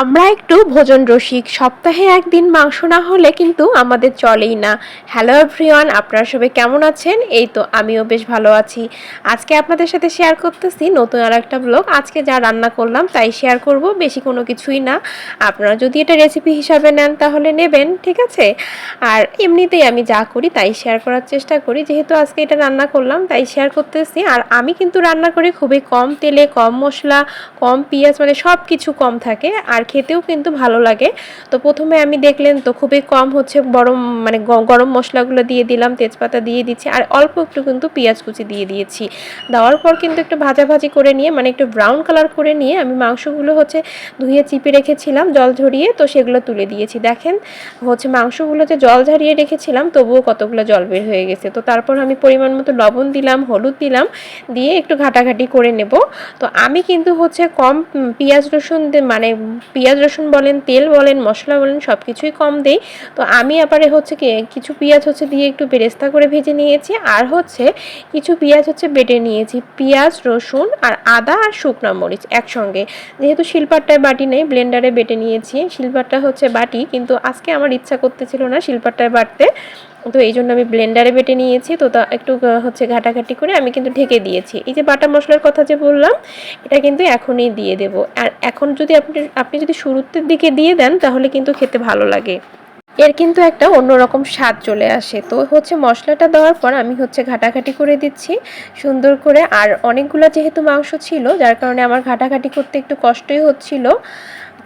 আমরা একটু ভোজন রসিক। সপ্তাহে একদিন মাংস না হলে কিন্তু আমাদের চলেই না। হ্যালো এভরিওয়ান আপনারা সবাই কেমন আছেন? এই তো আমিও বেশ ভালো আছি। আজকে আপনাদের সাথে শেয়ার করতেছি নতুন আর একটা ব্লগ আজকে যা রান্না করলাম তাই শেয়ার করব, বেশি কোনো কিছুই না। আপনারা যদি এটা রেসিপি হিসাবে নেন তাহলে নেবেন, ঠিক আছে? আর এমনিতেই আমি যা করি তাই শেয়ার করার চেষ্টা করি। যেহেতু আজকে এটা রান্না করলাম তাই শেয়ার করতেছি। আর আমি কিন্তু রান্না করি খুবই কম তেলে, কম মশলা, কম পেঁয়াজ মানে সব কিছু কম থাকে। আর খেতেও কিন্তু ভালো লাগে। তো প্রথমে আমি দেখলেন তো খুবই কম হচ্ছে গরম মানে গরম মশলাগুলো দিয়ে দিলাম, তেজপাতা দিয়ে দিচ্ছি, আর অল্প একটু কিন্তু পেঁয়াজ কুচি দিয়ে দিয়েছি। দেওয়ার পর কিন্তু একটু ভাজা ভাজি করে নিয়ে মানে একটু ব্রাউন কালার করে নিয়ে আমি মাংসগুলো হচ্ছে ধুয়ে চিপে রেখেছিলাম, জল ঝরিয়ে তো সেগুলো তুলে দিয়েছি। দেখেন, হচ্ছে মাংসগুলো যে জল ঝরিয়ে রেখেছিলাম, তবুও কতগুলো জল বের হয়ে গেছে। তো তারপর আমি পরিমাণ মতো লবণ দিলাম, হলুদ দিলাম, দিয়ে একটু ঘাটাঘাটি করে নেব। তো আমি কিন্তু হচ্ছে কম পেঁয়াজ রসুন মানে পেঁয়াজ, রসুন বলেন, তেল বলেন, মশলা বলেন সব কিছুই কম দেই। তো আমি আবারে হচ্ছে কি, কিছু পেঁয়াজ হচ্ছে দিয়ে একটু বেরেস্তা করে ভেজে নিয়েছি, আর হচ্ছে কিছু পেঁয়াজ হচ্ছে বেটে নিয়েছি, পেঁয়াজ, রসুন আর আদা আর শুকনো মরিচ একসঙ্গে। যেহেতু শিলপাট্টায় বাটি নেই, ব্লেন্ডারে বেটে নিয়েছি, শিলপাট্টা হচ্ছে বাটি, কিন্তু আজকে আমার ইচ্ছা করতেছিল না শিলপাট্টায় বাটতে। তো এই জন্য আমি ব্লেন্ডারে বেটে নিয়েছি। তো তা একটু হচ্ছে ঘাটাঘাটি করে আমি কিন্তু ঢেকে দিয়েছি। এই যে বাটা মশলার কথা যে বললাম, এটা কিন্তু এখনই দিয়ে দেব। আর এখন যদি আপনি আপনি যদি শুরুতের দিকে দিয়ে দেন, তাহলে কিন্তু খেতে ভালো লাগে। এর কিন্তু একটা অন্যরকম স্বাদ চলে আসে। তো হচ্ছে মশলাটা দেওয়ার পর আমি হচ্ছে ঘাটাঘাটি করে দিচ্ছি সুন্দর করে। আর অনেকগুলো যেহেতু মাংস ছিল, যার কারণে আমার ঘাটাঘাটি করতে একটু কষ্টই হচ্ছিল।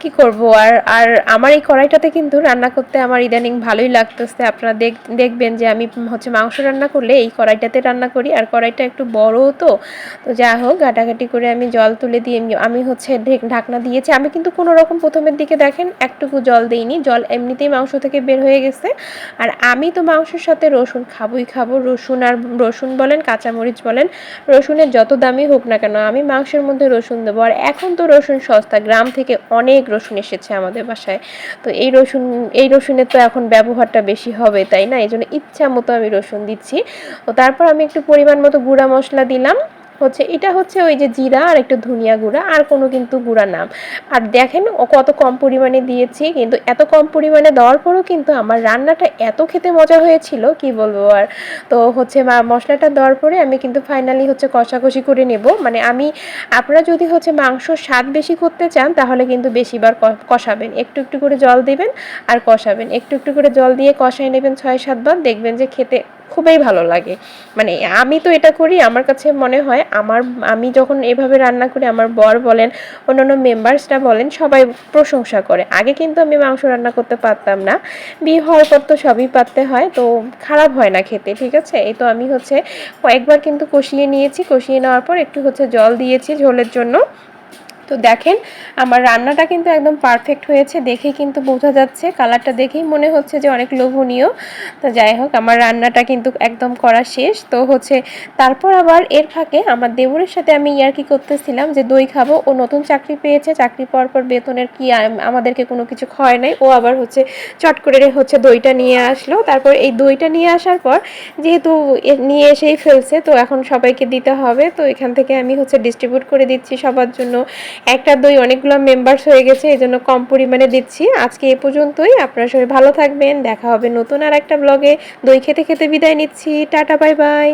কি করব? আর আর আমার এই কড়াইটাতে কিন্তু রান্না করতে আমার ইদানিং ভালোই লাগতেছে। আপনারা দেখ, দেখবেন যে আমি হচ্ছে মাংস রান্না করলে এই কড়াইটাতে রান্না করি। আর কড়াইটা একটু বড়ও তো। তো যা হোক, ঘাটাঘাটি করে আমি জল তুলে দিয়ে আমি- হচ্ছে ঢেক- ঢাকনা দিয়েছি। আমি কিন্তু কোনো রকম প্রথমের দিকে দেখেন একটুকু জল দিইনি। জল এমনিতেই মাংস থেকে বের হয়ে গেছে। আর আমি তো মাংসের সাথে রসুন খাবোই খাব। রসুন আর রসুন বলেন, কাঁচামরিচ বলেন, রসুনের যত দামই হোক না কেন, আমি মাংসের মধ্যে রসুন দেবো। আর এখন তো রসুন সস্তা। গ্রাম থেকে অনেক রসুন এসেছে আমাদের বাসায়। তো এই রসুন, এই রসুনের তো এখন ব্যবহারটা বেশি হবে, তাই না? এই জন্য ইচ্ছা মতো আমি রসুন দিচ্ছি। তো তারপর আমি একটু পরিমাণ মতো গুঁড়া মশলা দিলাম। হচ্ছে, এটা হচ্ছে ওই যে জিরা আর একটু ধনিয়া গুঁড়া, আর কোনো কিন্তু গুঁড়া নাম। আর দেখেন ও কত কম পরিমাণে দিয়েছি, কিন্তু এত কম পরিমাণে দেওয়ার পরও কিন্তু আমার রান্নাটা এত খেতে মজা হয়েছিল, কি বলব আর। তো হচ্ছে মশলাটা দেওয়ার পরে আমি কিন্তু ফাইনালি হচ্ছে কষাকষি করে নেব। মানে আমি, আপনারা যদি হচ্ছে মাংস স্বাদ বেশি করতে চান, তাহলে কিন্তু বেশিবার কষাবেন। একটু একটু করে জল দিবেন আর কষাবেন। একটু একটু করে জল দিয়ে কষাই নেবেন ছয় সাতবার, দেখবেন যে খেতে খুবই ভালো লাগে। মানে আমি তো এটা করি, আমার কাছে মনে হয় আমার, আমি যখন এভাবে রান্না করি, আমার বর বলেন, অন্যান্য মেম্বার্সরা বলেন, সবাই প্রশংসা করে। আগে কিন্তু আমি মাংস রান্না করতে পারতাম না। বিয়ে হওয়ার পর তো সবই পারতে হয়, তো খারাপ হয় না খেতে, ঠিক আছে? এই তো আমি হচ্ছে কয়েকবার কিন্তু কষিয়ে নিয়েছি, কষিয়ে নেওয়ার পর একটু হচ্ছে জল দিয়েছি ঝোলের জন্য। তো দেখেন, আমার রান্নাটা কিন্তু একদম পারফেক্ট হয়েছে। দেখেই কিন্তু বোঝা যাচ্ছে কালারটা দেখেই মনে হচ্ছে যে অনেক লোভনীয়। তো যাই হোক, আমার রান্নাটা কিন্তু একদম করা শেষ। তো হচ্ছে, তারপর আবার এর ফাঁকে আমার দেবরের সাথে আমি ইয়ার্কি করতেছিলাম যে দই খাব। ও নতুন চাকরি পেয়েছে, চাকরি পাওয়ার পর বেতনের কি আমাদেরকে কোনো কিছু খাওয়ায় নাই। ও আবার হচ্ছে চট করে হচ্ছে দইটা নিয়ে আসলো। তারপর এই দইটা নিয়ে আসার পর যেহেতু নিয়ে এসেই ফেলছে, তো এখন সবাইকে দিতে হবে। তো এখান থেকে আমি হচ্ছে ডিস্ট্রিবিউট করে দিচ্ছি সবার জন্য। একটা দই অনেকগুলো মেম্বার্স হয়ে গেছে, এই জন্য কম পরিমাণে দিচ্ছি। আজকে এ পর্যন্তই, আপনারা সবাই ভালো থাকবেন, দেখা হবে নতুন আর একটা ব্লগে দই খেতে খেতে বিদায় নিচ্ছি, টাটা বাই বাই